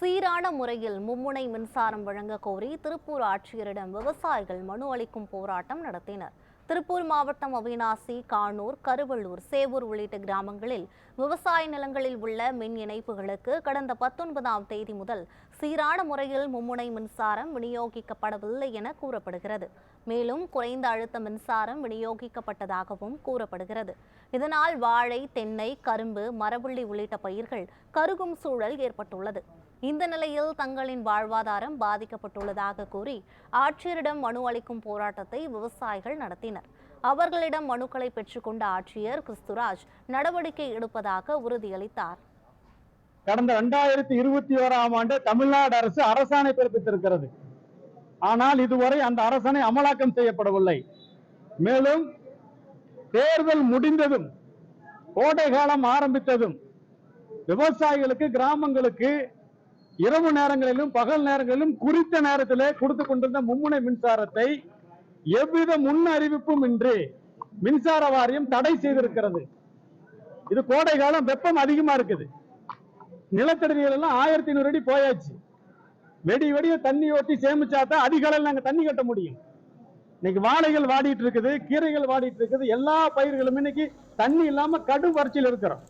சீரான முறையில் மும்முனை மின்சாரம் வழங்க கோரி திருப்பூர் ஆட்சியரிடம் விவசாயிகள் மனு அளிக்கும் போராட்டம் நடத்தினர். திருப்பூர் மாவட்டம் அவினாசி கானூர் கருவள்ளூர் சேவூர் உள்ளிட்ட கிராமங்களில் விவசாய நிலங்களில் உள்ள மின் இணைப்புகளுக்கு கடந்த பத்தொன்பதாம் தேதி முதல் சீரான முறையில் மும்முனை மின்சாரம் விநியோகிக்கப்படவில்லை என கூறப்படுகிறது. மேலும் குறைந்த அழுத்த மின்சாரம் விநியோகிக்கப்பட்டதாகவும் கூறப்படுகிறது. இதனால் வாழை தென்னை கரும்பு மரவள்ளி உள்ளிட்ட பயிர்கள் கருகும் சூழல் ஏற்பட்டுள்ளது. இந்த நிலையில் தங்களின் வாழ்வாதாரம் பாதிக்கப்பட்டுள்ளதாக கூறி ஆட்சியரிடம் மனு அளிக்கும் போராட்டத்தை விவசாயிகள் நடத்தினர். வழங்கினர் அவர்களிடம் மனுக்களை பெற்றுக்கொண்ட ஆட்சியர் கிறிஸ்துராஜ் நடவடிக்கை எடுப்பதாக உறுதியளித்தார். கடந்த இரண்டாயிரத்தி இருபத்தி ஓராம் ஆண்டு தமிழ்நாடு அரசு அரசாணை பிறப்பித்திருக்கிறது. ஆனால் இதுவரை அந்த அரசாணை அமலாக்கம் செய்யப்படவில்லை. மேலும் தேர்தல் முடிந்ததும் கோடை காலம் ஆரம்பித்ததும் விவசாயிகளுக்கு கிராமங்களுக்கு இரவு நேரங்களிலும் பகல் நேரங்களிலும் குறித்த நேரத்திலே கொடுத்து கொண்டிருந்த மும்முனை மின்சாரத்தை எவ்வித முன் அறிவிப்பும் இன்றி மின்சார வாரியம் தடை செய்திருக்கிறது. இது கோடை காலம் வெப்பம் அதிகமா இருக்குது. நிலத்தடிகள் எல்லாம் ஆயிரத்தி ஐநூறு அடி போயாச்சு. வெடி வெடிய தண்ணி ஓட்டி சேமிச்சாதான் அதிக அளவில் நாங்க தண்ணி கட்ட முடியும். இன்னைக்கு வாழைகள் வாடிட்டு இருக்குது கீரைகள் வாடிட்டு இருக்குது எல்லா பயிர்களும் இன்னைக்கு தண்ணி இல்லாம கடும் வறட்சியில் இருக்கிறோம்.